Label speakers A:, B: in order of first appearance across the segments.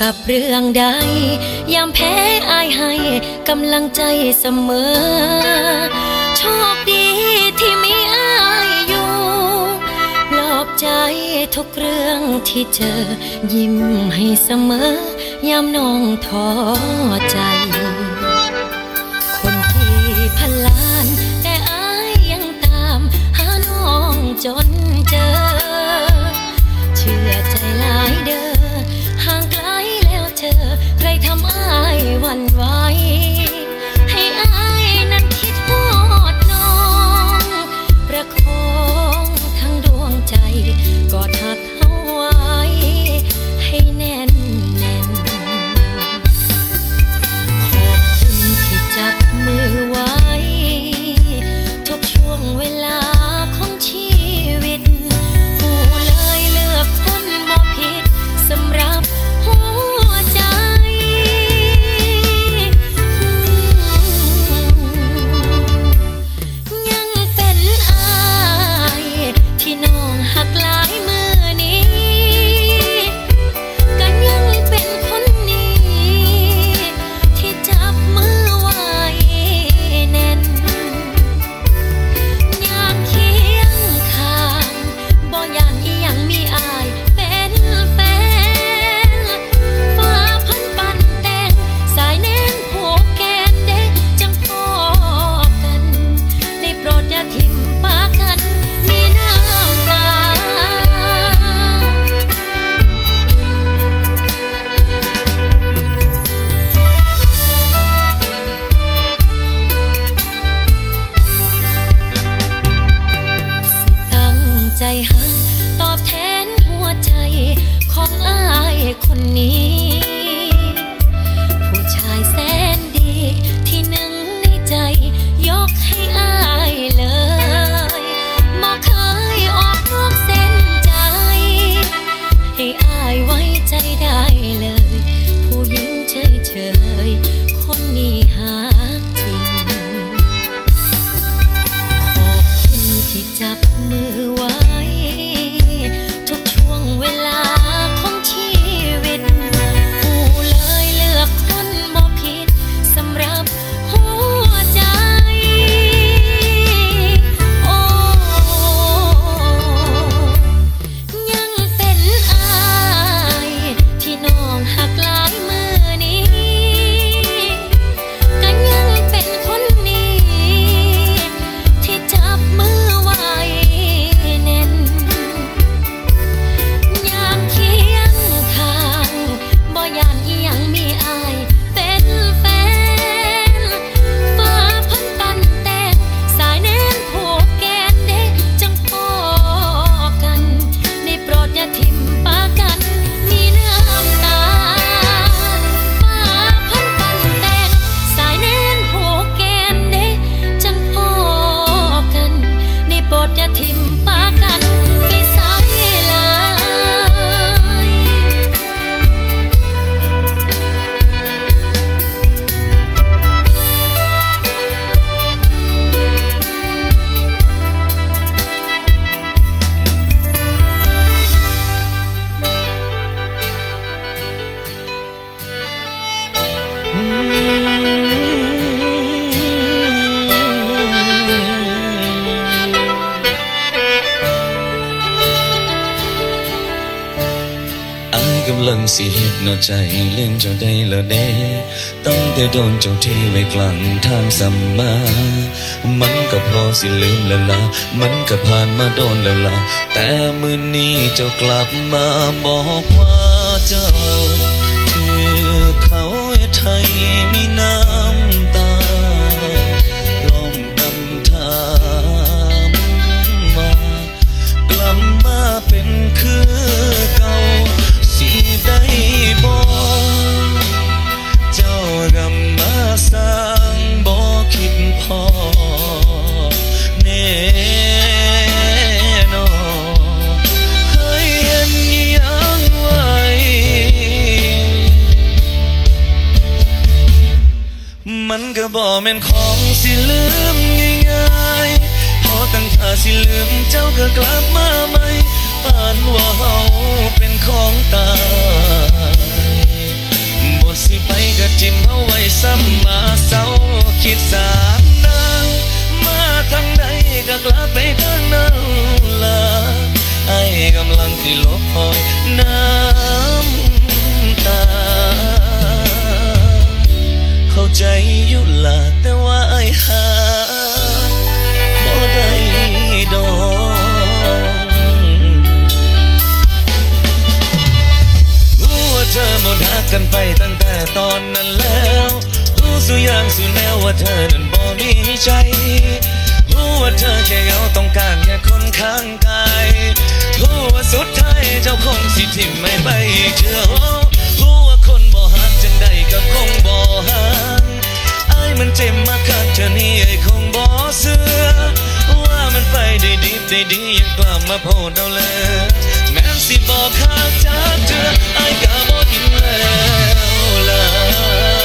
A: กับเรื่องใด ยามแพ้อายให้กำลังใจเสมอ โชคดีที่มีอายอยู่ปลอบใจทุกเรื่องที่เจอ ยิ้มให้เสมอ ยามน้องท้อใจ คนที่พันล้าน แต่อายยังตาม หาน้องจนเจอ เชื่อใจหลายเด้อ อายกำลังสิเห็ดนอใจเล่นเจ้าได้ละเด้ต้องแต่
B: โดนเจ้าที่ไว้กลางทางสัมมา มันก็พอสิลืมแล้วละมันก็ผ่านมาโดนแล้วละแต่มื้อนี้เจ้ากลับมาบอกว่าเจ้าคือเขาไทย แม่นของสิลืมง่ายๆพอตั้งท่าสิลืมเจ้าก็กลับมาใหม่ป่านว่าเฮาเป็นของตายบ่สิไปก็จิ้มเอาไว้ซ้ำมาเศร้า กันไปตั้งแต่ตอนนั้นแล้วรู้สุอย่างสุแนวว่าเธอนั้นบ่มีใจรู้ว่าเธอแค่เหงาต้องการแค่คนข้างกายรู้ว่าสุดท้ายเจ้าคงสิทิมไม่ไปเชื่อรู้ว่าคนบ่หักจังใดก็คงบ่หักไอ้มันเจ็บมาคักเธอนี่ไอ้คงบ่เสือว่ามันไปได้ดีได้ดียังกลับมาโพดเอาเลย สิบอกขาจากเธอไอ้กะบ่อินแล้วล่ะ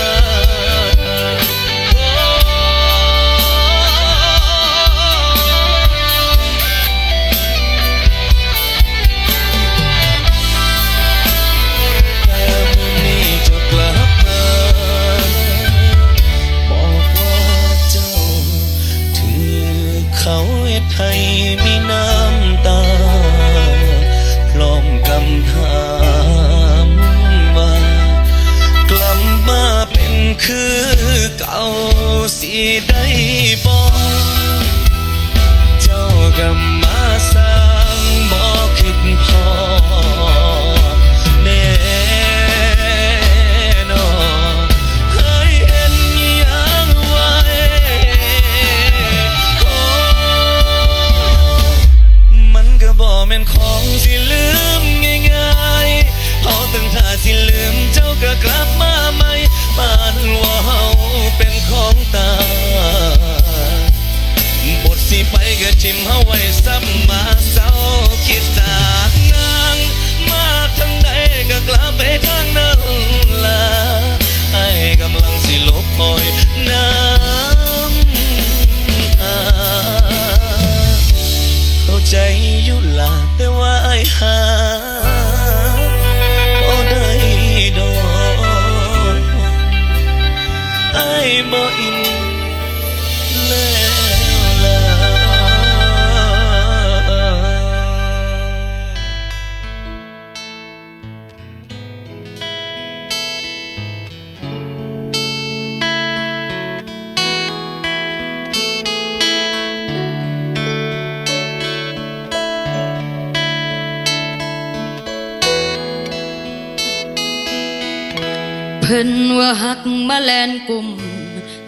C: พิ่นว่าหักมาแลนกลุ่ม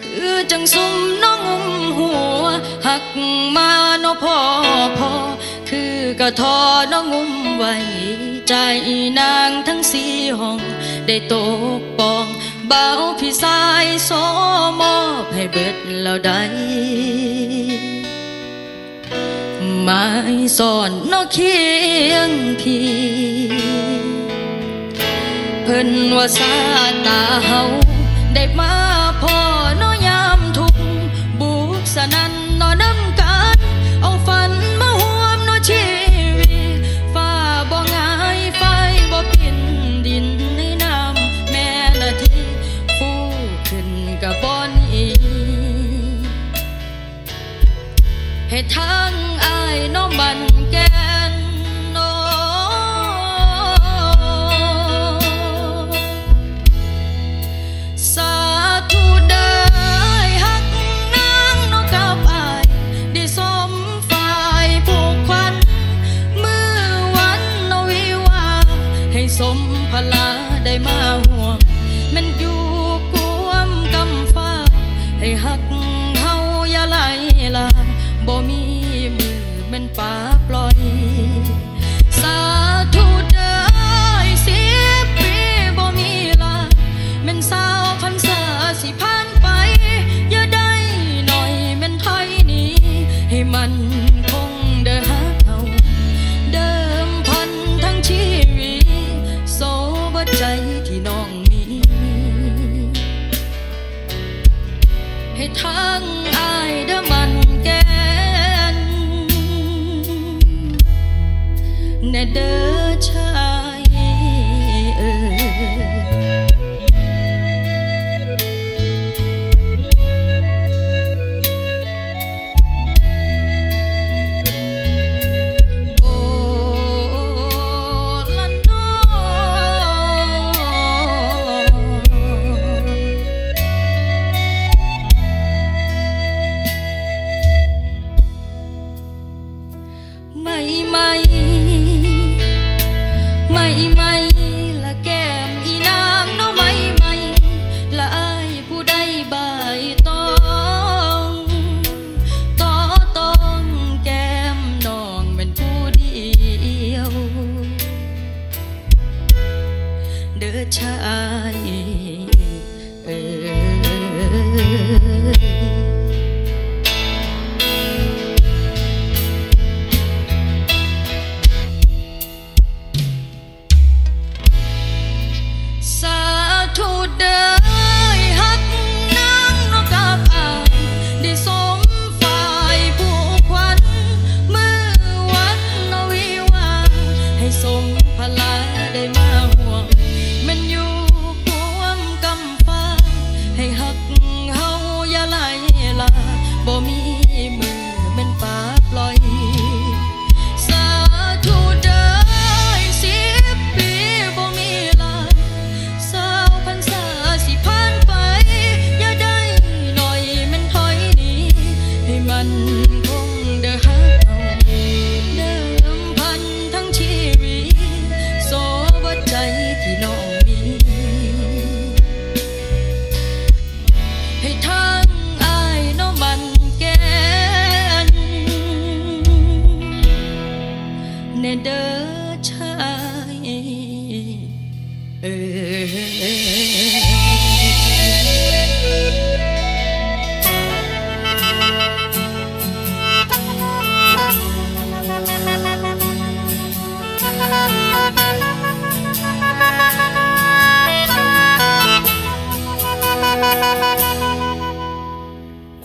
C: คือจังซุ่มน้องงุมหัว หักมาเนาะพ่อพ่อคือกระทอน้องงุมไว้ ใจนางทั้งสี่ห้อง ได้ตกปองเบาพี่สายโซมอบให้เบิดแล้วได้ไม้สอนนอกเคียงพี่ เพิ่นว่าซาตาเฮาได้มา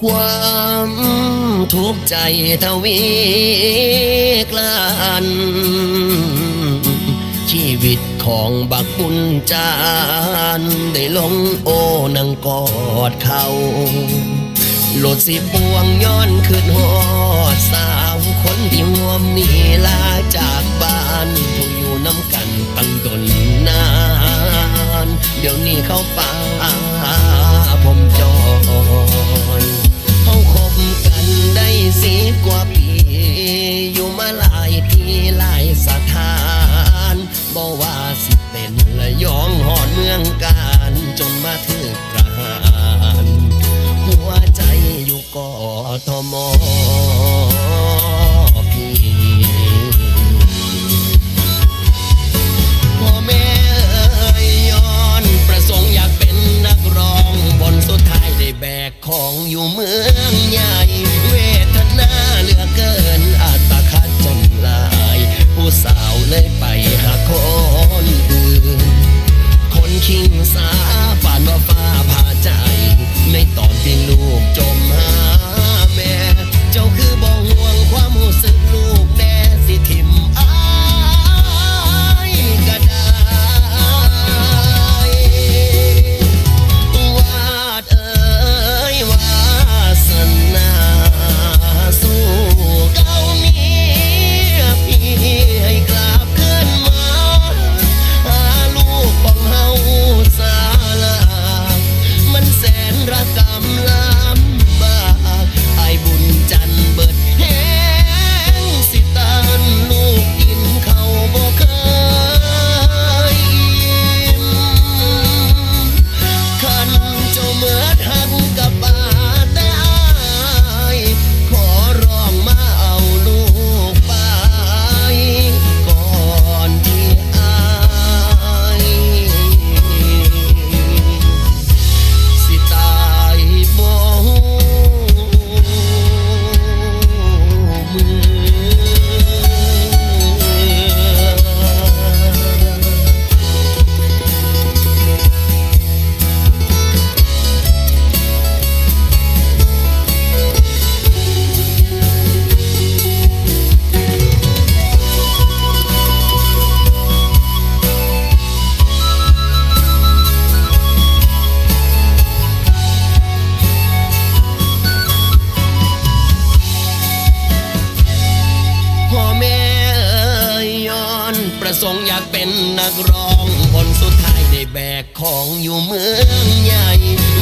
C: ความทุกข์ใจท
D: วีกลานชีวิต
E: ของบักบุญจานได้ลงโอนังกอดเขาหลดสิปวงย้อนขึ้นหอดสาวคนที่หวมนีลาจากบ้านผู้อยู่น้ำกันตั้งตนนาน เดี๋ยวนี้เขาป่า ของอยู่เมืองใหญ่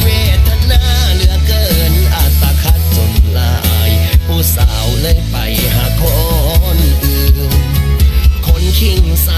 E: เวทนาเหลือเกินอาตาคัดจนลาย ผู้สาวเลยไปหาคนอื่น คนคิงสา